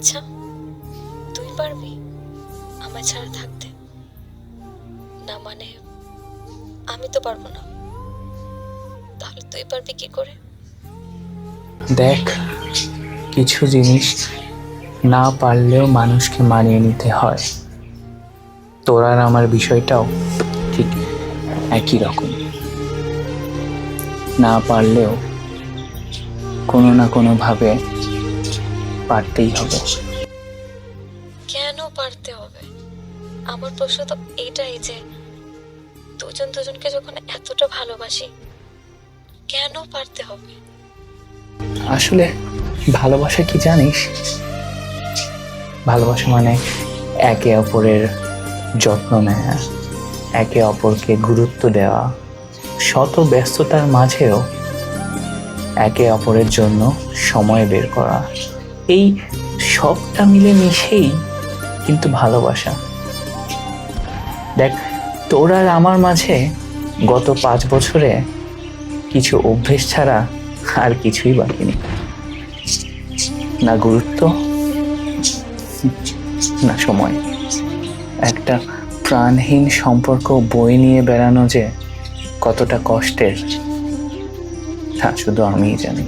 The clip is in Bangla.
আচ্ছা তুই পারবি আমার ছাড়া থাকতে। না মানে আমি তো পারব না। তাহলে তুই পারবি কি করে? দেখ, কিছু জিনিস না পারলেও মানুষকে মানিয়ে নিতে হয়। তোর আর আমার বিষয়টাও ঠিক একই রকম। না পারলেও কোনো না কোনোভাবে পারতেই হবে। কেন পারতে হবে? আমার প্রশ্ন তো এটাই যে দুজন দুজনকে যখন এতটা ভালোবাসি কেন পারতে হবে? আসলে ভালোবাসা কি জানিস? ভালোবাসা মানে একে অপরের যত্ন নেওয়া একে অপরকে গুরুত্ব দেওয়া। শত ব্যস্ততার মাঝেও একে অপরের জন্য সময় বের করা। এই সবটা মিলে মিশেই কিন্তু ভালোবাসা। দেখ, তোর আর আমার মাঝে গত পাঁচ বছরে কিছু অভ্যেস ছাড়া আর কিছুই বাকি নেই। না গুরুত্ব, না সময়। একটা প্রাণহীন সম্পর্ক বই নিয়ে বেড়ানো যে কতটা কষ্টের, তা শুধু আমিই জানি।